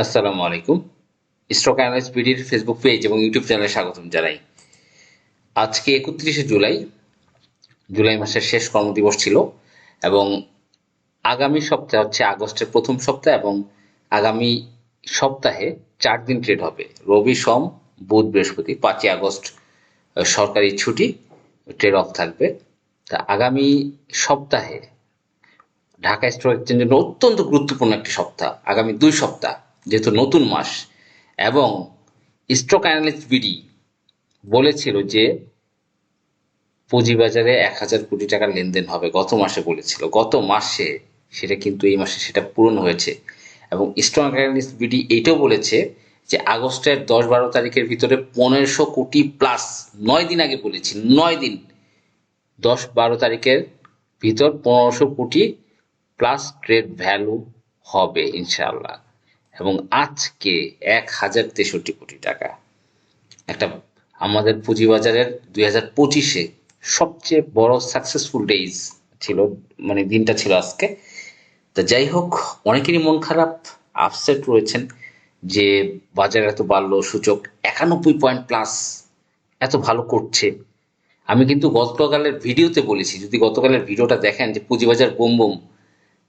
আসসালামু আলাইকুম। Stock analyst বিডির ফেসবুক পেজ এবং ইউটিউব চ্যানেলে স্বাগতম জানাই। আজকে একত্রিশে জুলাই জুলাই মাসের শেষ কর্মদিবস ছিল এবং আগামী সপ্তাহে হচ্ছে আগস্টের প্রথম সপ্তাহ এবং আগামী সপ্তাহে চার দিন ট্রেড হবে। রবি, সোম, বুধ, বৃহস্পতি, পাঁচই আগস্ট সরকারি ছুটি ট্রেড অফ থাকবে। তা আগামী সপ্তাহে ঢাকা স্টক এক্সচেঞ্জের জন্য অত্যন্ত গুরুত্বপূর্ণ একটি সপ্তাহ, আগামী দুই সপ্তাহ। যেহেতু নতুন মাস, এবং স্টক অ্যানালিস্ট বিডি বলেছিল যে পুঁজিবাজারে এক হাজার কোটি টাকার লেনদেন হবে, গত মাসে বলেছিল। গত মাসে সেটা কিন্তু এই মাসে সেটা পূরণ হয়েছে। এবং স্টক অ্যানালিস্ট বিডি এটাও বলেছে যে আগস্টের দশ বারো তারিখের ভিতরে পনেরোশো কোটি প্লাস নয় দিন আগে বলেছি, নয় দিন, দশ বারো তারিখের ভিতর পনেরোশো কোটি প্লাস ট্রেড ভ্যালু হবে, ইনশাআল্লাহ। এবং আজকে এক হাজার তেষট্টি কোটি টাকা। একটা আমাদের পুঁজিবাজারের দুই হাজার পঁচিশে সবচেয়ে বড় সাকসেসফুল ডেইজ ছিল মানে দিনটা ছিল আজকে। তা যাই হোক, অনেকেরই মন খারাপ আপসেট রয়েছেন যে বাজার এত বাড়লো, সূচক একানব্বই পয়েন্ট প্লাস এত ভালো করছে। আমি কিন্তু গতকালের ভিডিওতে বলেছি, যদি গতকালের ভিডিওটা দেখেন যে পুঁজিবাজার বোম বোম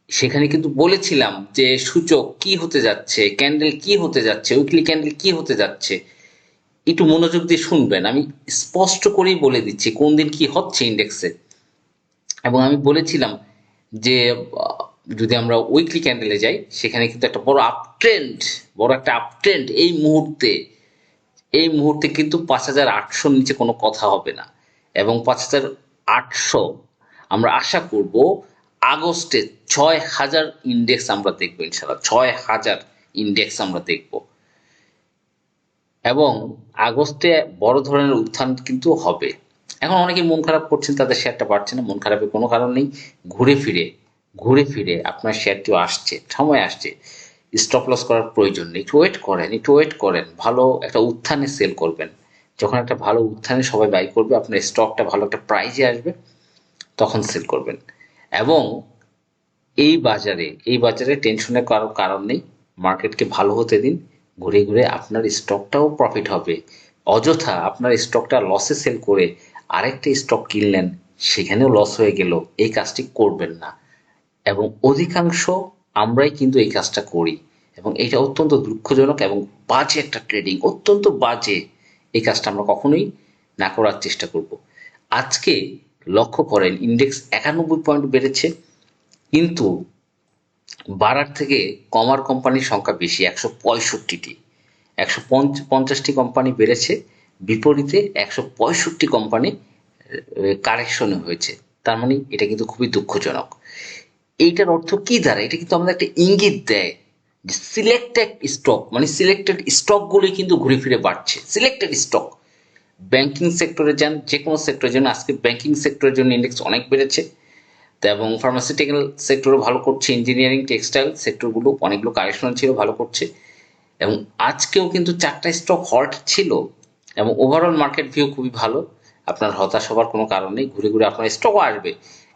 সেখানে কিন্তু বলেছিলাম যে, সূচক কি হতে যাচ্ছে ক্যান্ডেল কি হতে যাচ্ছে উইকলি ক্যান্ডেল কি হতে যাচ্ছে, একটু মনোযোগ দিয়ে শুনবেন। আমি স্পষ্ট করেই বলে দিচ্ছি কোন দিন কি হচ্ছে ইন্ডেক্সে এবং আমি বলেছিলাম যে যদি আমরা উইকলি ক্যান্ডেলে যাই, সেখানে কিন্তু একটা বড় আপট্রেন্ড বড় একটা আপট্রেন্ড এই মুহূর্তে এই মুহূর্তে কিন্তু পাঁচ হাজার আটশোর নিচে কোনো কথা হবে না। এবং পাঁচ হাজার আটশো, আমরা আশা করব আগস্টে ছয় হাজার ইন্ডেক্স আমরা দেখব ইনশাল্লাহ ছয় হাজার ইন্ডেক্স আমরা দেখব। এবং আগস্টে বড় ধরনের উত্থান কিন্তু হবে। এখন অনেকে মন খারাপ করছেন, তাদের শেয়ারটা বাড়ছে না, মন খারাপের কোনো কারণ নেই। ঘুরে ফিরে ঘুরে ফিরে আপনার শেয়ারটিও আসছে, সময় আসছে। স্টপ লস করার প্রয়োজন নেই। একটু ওয়েট করেন, একটু ওয়েট করেন। ভালো একটা উত্থানে সেল করবেন। যখন একটা ভালো উত্থানে সবাই বাই করবে, আপনার স্টকটা ভালো একটা প্রাইজে আসবে, তখন সেল করবেন। এবং এই বাজারে এই বাজারে টেনশনের কারও কারণ নেই। মার্কেটকে ভালো হতে দিন, ঘুরে ঘুরে আপনার স্টকটাও প্রফিট হবে। অযথা আপনার স্টকটা লসে সেল করে আরেকটা স্টক কিনলেন, সেখানেও লস হয়ে গেল। এই কাজটি করবেন না। এবং অধিকাংশ আমরাই কিন্তু এই কাজটা করি। এবং এটা অত্যন্ত দুঃখজনক এবং বাজে একটা ট্রেডিং অত্যন্ত বাজে এই কাজটা আমরা কখনোই না করার চেষ্টা করব। আজকে লক্ষ্য করেন ইন্ডেক্স একানব্বই পয়েন্ট বেড়েছে, কিন্তু বাড়ার থেকে কমার কোম্পানির সংখ্যা বেশি, একশো পঁয়ষট্টিটি। একশো পঞ্চাশটি কোম্পানি বেড়েছে, বিপরীতে একশো পঁয়ষট্টি কোম্পানি কারেকশনে হয়েছে। তার মানে এটা কিন্তু খুবই দুঃখজনক। এইটার অর্থ কি দাঁড়ায়? এটা কিন্তু আমাদের একটা ইঙ্গিত দেয় সিলেক্টেড স্টক মানে সিলেক্টেড স্টকগুলোই কিন্তু ঘুরে ফিরে বাড়ছে। সিলেক্টেড স্টক ব্যাংকিং সেক্টরে যান যে কোনো সেক্টরের জন্য। আজকে ব্যাংকিং সেক্টরের জন্য ইন্ডেক্স অনেক বেড়েছে। এবং ফার্মাসিউটিক্যাল সেক্টরও ভালো করছে ইঞ্জিনিয়ারিং টেক্সটাইল সেক্টরগুলো অনেকগুলো কারেকশন ছিল, ভালো করছে। এবং আজকেও কিন্তু চারটা স্টক হল্ট ছিল। এবং ওভারঅল মার্কেট ভিউ খুবই ভালো। আপনার হতাশ হওয়ার কোনো কারণ নেই, ঘুরে ঘুরে আপনার স্টকও আসবে।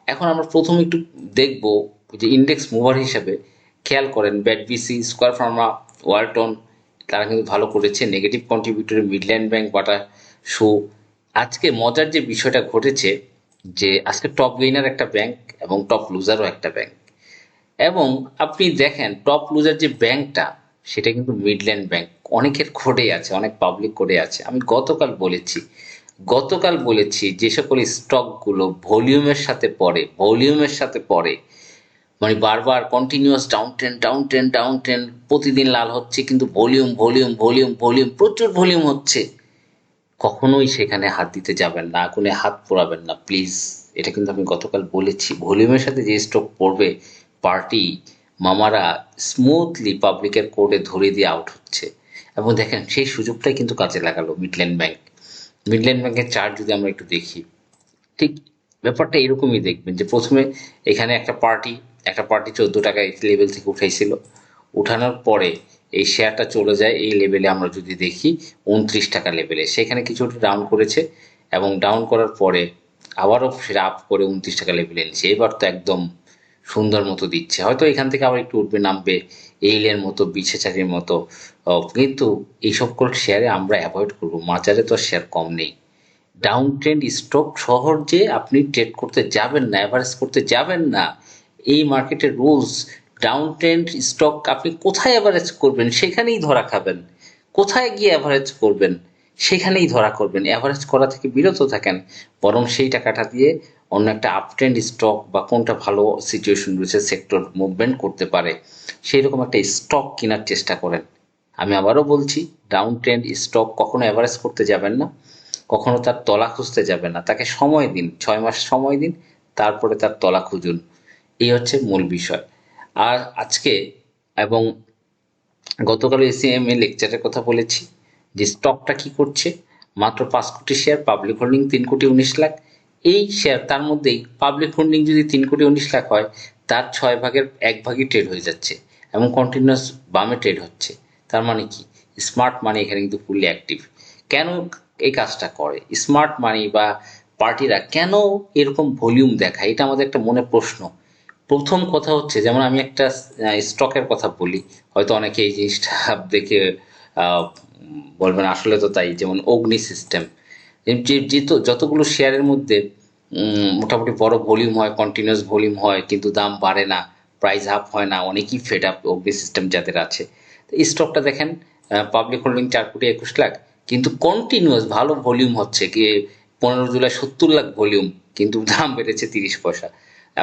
এখন আমরা প্রথম একটু দেখব যে ইন্ডেক্স মুভার হিসাবে খেয়াল করেন BAT BC Square Pharma Walton তারা কিন্তু ভালো করেছে। নেগেটিভ কন্ট্রিবিউটরে মিডল্যান্ড ব্যাংক বাটা শো আজকে মজার যে বিষয়টা ঘটেছে যে আজকে টপ গেইনার একটা ব্যাংক এবং টপ লুজারও একটা ব্যাংক এবং আপনি দেখেন টপ লুজার যে ব্যাংকটা সেটা কিন্তু মিডল্যান্ড ব্যাংক অনেকের কোডে আছে, অনেক পাবলিক কোডে আছে। আমি গতকাল বলেছি গতকাল বলেছি যে সকল স্টকগুলো ভলিউমের সাথে পড়ে ভলিউমের সাথে পড়ে। মানে বারবার continuous down trend down trend down trend প্রতিদিন লাল হচ্ছে, কিন্তু ভলিউম ভলিউম ভলিউম ভলিউম প্রচুর ভলিউম হচ্ছে। কখনোই সেখানে হাত দিতে যাবেন না, আগুনে হাত পোড়াবেন না প্লিজ এটা কিন্তু আমি গতকাল বলেছি। ভলিউমের সাথে যে স্টক পড়বে পার্টি মামারা স্মুথলি পাবলিকের কোর্টে ধরে দিয়ে আউট হচ্ছে। এবং দেখেন, সেই সুযোগটাই কিন্তু কাজে লাগালো মিডল্যান্ড ব্যাংক মিডল্যান্ড ব্যাংকের চার্ট যদি আমরা একটু দেখি, ঠিক ব্যাপারটা এরকমই দেখবেন যে প্রথমে এখানে একটা পার্টি একটা পার্টি চোদ্দ টাকা লেভেল থেকে উঠাইছিল। উঠানোর পরে এই শেয়ারটা চলে যায়, এই লেভেলে আমরা যদি দেখি, উনত্রিশ টাকা লেভেলে সেখানে কিছুটা ডাউন করেছে এবং ডাউন করার পরে আবারও সেটা আপ করে উনত্রিশ টাকা লেভেলে এনেছে এবার তো একদম সুন্দর মতো দিচ্ছে। হয়তো এখান থেকে আবার একটু উঠবে, নামবে এইলের মতো, বিছে বিছেচারির মতো। কিন্তু এই সকল শেয়ারে আমরা অ্যাভয়েড করব। মাজারে তো শেয়ার কম নেই। ডাউন ট্রেন্ড স্টক সহজে আপনি ট্রেড করতে যাবেন না অ্যাভারেজ করতে যাবেন না, এই মার্কেটের রুলস ডাউন ট্রেন্ড স্টক আপনি কোথায় অ্যাভারেজ করবেন? সেখানেই ধরা খাবেন। কোথায় গিয়ে অ্যাভারেজ করবেন? সেখানেই ধরা করবেন। অ্যাভারেজ করা থেকে বিরত থাকেন। বরং সেই টাকাটা দিয়ে অন্য একটা আপট্রেন্ড স্টক বা কোনটা ভালো সিচুয়েশন রয়েছে সেক্টর মুভমেন্ট করতে পারে। সেই রকম একটা স্টক কেনার চেষ্টা করেন। আমি আবারও বলছি ডাউন ট্রেন্ড স্টক কখনো অ্যাভারেজ করতে যাবেন না। কখনো তার তলা খুঁজতে যাবেন না। তাকে সময় দিন। ছয় মাস সময় দিন। তারপরে তার তলা খুঁজুন। এই হচ্ছে মূল বিষয়। আর আজকে এবং গতকাল এসিএম এ লেকচারের কথা বলেছি যে স্টকটা কি করছে। মাত্র পাঁচ কোটি শেয়ার, পাবলিক হোল্ডিং তিন কোটি উনিশ লাখ। এই শেয়ার, তার মধ্যেই পাবলিক হোল্ডিং যদি তিন কোটি উনিশ লাখ হয়, তার ছয় ভাগের এক ভাগই ট্রেড হয়ে যাচ্ছে এবং কন্টিনিউয়াস বামে ট্রেড হচ্ছে। তার মানে কি? স্মার্ট মানি এখানে কিন্তু ফুললি অ্যাক্টিভ কেন এই কাজটা করে? স্মার্ট মানি বা পার্টিরা কেন এরকম ভলিউম দেখায়? এটা আমাদের একটা মনে প্রশ্ন। প্রথম কথা হচ্ছে, যেমন আমি একটা স্টকের কথা বলি, হয়তো অনেকে এই জিনিসটা দেখে বলবেন আসলে তো তাই, যেমন অগ্নি সিস্টেম যে যতগুলো শেয়ারের মধ্যে মোটামুটি বড় ভলিউম হয় কন্টিনিউয়াস ভলিউম হয়, কিন্তু দাম বাড়ে না প্রাইস আপ হয় না, অনেকই ফেড আপ অগ্নি সিস্টেম যাদের আছে। এই স্টকটা দেখেন পাবলিক হোল্ডিং চার কোটি একুশ লাখ, কিন্তু কন্টিনিউয়াস ভালো ভলিউম হচ্ছে, কি, পনেরো জুলাই সত্তর লাখ ভলিউম কিন্তু দাম বেড়েছে তিরিশ পয়সা।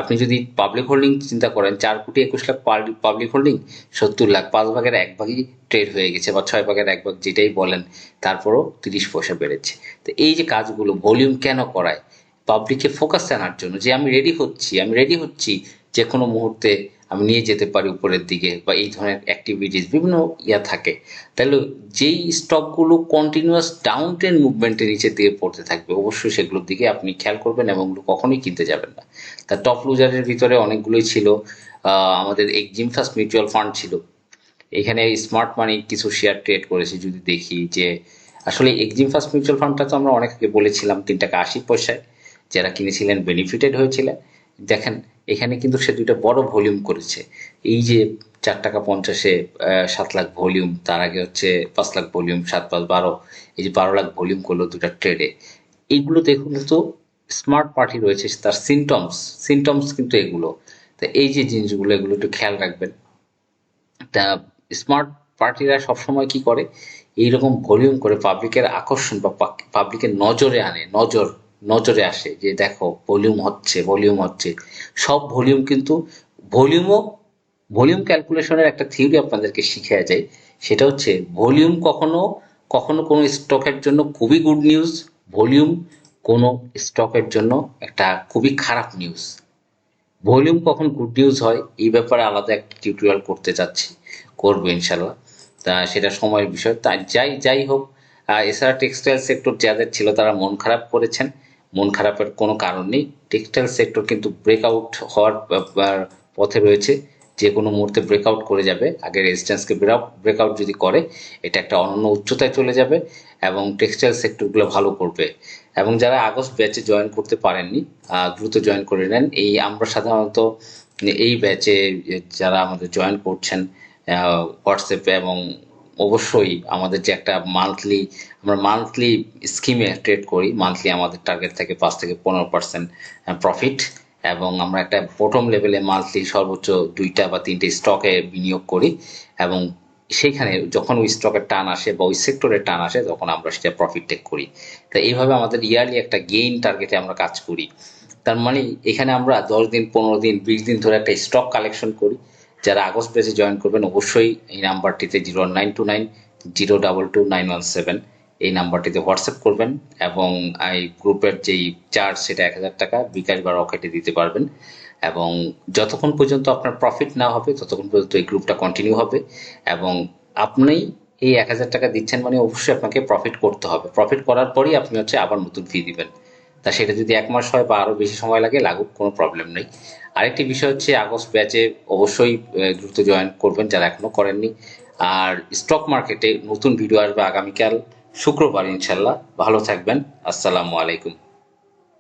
আপনি যদি পাবলিক হোল্ডিং চিন্তা করেন, চার কোটি একুশ লাখ পাবলিক হোল্ডিং সত্তর লাখ, পাঁচ ভাগের এক ভাগই ট্রেড হয়ে গেছে বা ছয় ভাগের এক ভাগ যেটাই বলেন, তারপরও তিরিশ পয়সা বেড়েছে। তো এই যে কাজগুলো ভলিউম কেন করায়? পাবলিককে ফোকাস আনার জন্য যে আমি রেডি হচ্ছি, আমি রেডি হচ্ছি যে কোনো মুহূর্তে আমি নিয়ে যেতে পারি উপরের দিকে বা এই ধরনের অ্যাক্টিভিটিস বিভিন্ন ইয়া থাকে, তাহলে যেই স্টকগুলো কন্টিনিউয়াস ডাউন ট্রেন মুভমেন্টের নিচে দিয়ে পড়তে থাকবে, অবশ্যই সেগুলোর দিকে আপনি খেয়াল করবেন এবং ওগুলো কখনোই কিনতে যাবেন না। তা টপ লুজারের ভিতরে অনেকগুলোই ছিল আমাদের এক্সিম ফার্স্ট মিউচুয়াল ফান্ড ছিল। এখানে স্মার্ট মানি কিছু শেয়ার ট্রেড করেছে, যদি দেখি যে আসলে এক্সিম ফার্স্ট মিউচুয়াল ফান্ডটা তো আমরা অনেক বলেছিলাম তিন টাকা আশি পয়সায় যারা কিনেছিলেন বেনিফিটেড হয়েছিলেন। দেখেন এখানে কিন্তু সে দুইটা বড় ভলিউম করেছে। এই যে চার টাকা পঞ্চাশে সাত লাখ ভলিউম তার আগে হচ্ছে পাঁচ লাখ ভলিউম সাত পাঁচ বারো, এই যে বারো লাখ ভলিউম করল দুটা ট্রেডে এইগুলো দেখুন তো স্মার্ট পার্টি রয়েছে, তার সিমটমস সিমটমস কিন্তু এগুলো। তা এই যে জিনিসগুলো, এগুলো একটু খেয়াল রাখবেন। তা স্মার্ট পার্টিরা সবসময় কি করে? এইরকম ভলিউম করে পাবলিকের আকর্ষণ বা পাবলিকের নজরে আনে, নজর নজরে আসে যে দেখো ভলিউম হচ্ছে ভলিউম হচ্ছে। সব ভলিউম কিন্তু ভলিউমও ভলিউম ক্যালকুলেশনের একটা থিওরি আপনাদেরকে শিখিয়ে যায় সেটা হচ্ছে ভলিউম কখনো কখনো কোনো স্টকের জন্য খুবই গুড নিউজ ভলিউম কোনো স্টকের জন্য একটা খুবই খারাপ নিউজ ভলিউম কখন গুড নিউজ হয়, এই ব্যাপারে আলাদা একটা টিউটোরিয়াল করতে চাচ্ছি, করব ইনশাল্লাহ তা সেটা সময়ের বিষয়। তাই যাই যাই হোক এছাড়া টেক্সটাইল সেক্টর যাদের ছিল তারা মন খারাপ করেছেন। মন খারাপের কোনো কারণ নেই। টেক্সটাইল সেক্টর কিন্তু ব্রেকআউট হওয়ার পথে রয়েছে। যে কোনো মুহূর্তে ব্রেকআউট করে যাবে। আগে রেজিস্ট্যান্সকে ব্রেকআউট যদি করে, এটা একটা অনন্য উচ্চতায় চলে যাবে এবং টেক্সটাইল সেক্টরগুলো ভালো করবে। এবং যারা আগস্ট ব্যাচে জয়েন করতে পারেননি দ্রুত জয়েন করে নেন। এই আমরা সাধারণত এই ব্যাচে যারা আমাদের জয়েন করছেন হোয়াটসঅ্যাপে এবং অবশ্যই আমাদের যে একটা মান্থলি আমরা মান্থলি স্কিমে ট্রেড করি মান্থলি আমাদের টার্গেট থাকে পাঁচ থেকে পনেরো পার্সেন্ট প্রফিট এবং আমরা একটা প্রথম লেভেলে মান্থলি সর্বোচ্চ দুইটা বা তিনটে স্টকে বিনিয়োগ করি এবং সেইখানে যখন ওই স্টকের টান আসে বা ওই সেক্টরের টান আসে, তখন আমরা সেটা প্রফিট টেক করি। তো এইভাবে আমাদের ইয়ারলি একটা গেইন টার্গেটে আমরা কাজ করি। তার মানে এখানে আমরা দশ দিন, পনেরো দিন, বিশ দিন ধরে একটা স্টক কালেকশন করি। যারা আগস্ট বেসে জয়েন করবেন, অবশ্যই এই নাম্বারটিতে zero nine two nine zero double two nine one seven এই নাম্বারটিতে হোয়াটসঅ্যাপ করবেন এবং এই গ্রুপের যেই চার্জ সেটা এক হাজার টাকা বিকাশ বা রকেটে দিতে পারবেন। এবং যতক্ষণ পর্যন্ত আপনার প্রফিট না হবে, ততক্ষণ পর্যন্ত এই গ্রুপটা কন্টিনিউ হবে এবং আপনি এই এক হাজার টাকা দিচ্ছেন মানে অবশ্যই আপনাকে প্রফিট করতে হবে। প্রফিট করার পরই আপনি হচ্ছে আবার নতুন ফি দিবেন। তা সেটা যদি এক মাস হয় বা আরও বেশি সময় লাগে, লাগুক, কোনো প্রবলেম নেই। আরেকটি বিষয় হচ্ছে, আগস্ট ব্যাচে অবশ্যই দ্রুত জয়েন করবেন যারা এখনও করেননি। আর স্টক মার্কেটে নতুন ভিডিও আসবে আগামীকাল, শুক্রবার ইনশাল্লাহ ভালো থাকবেন। আসসালামু আলাইকুম।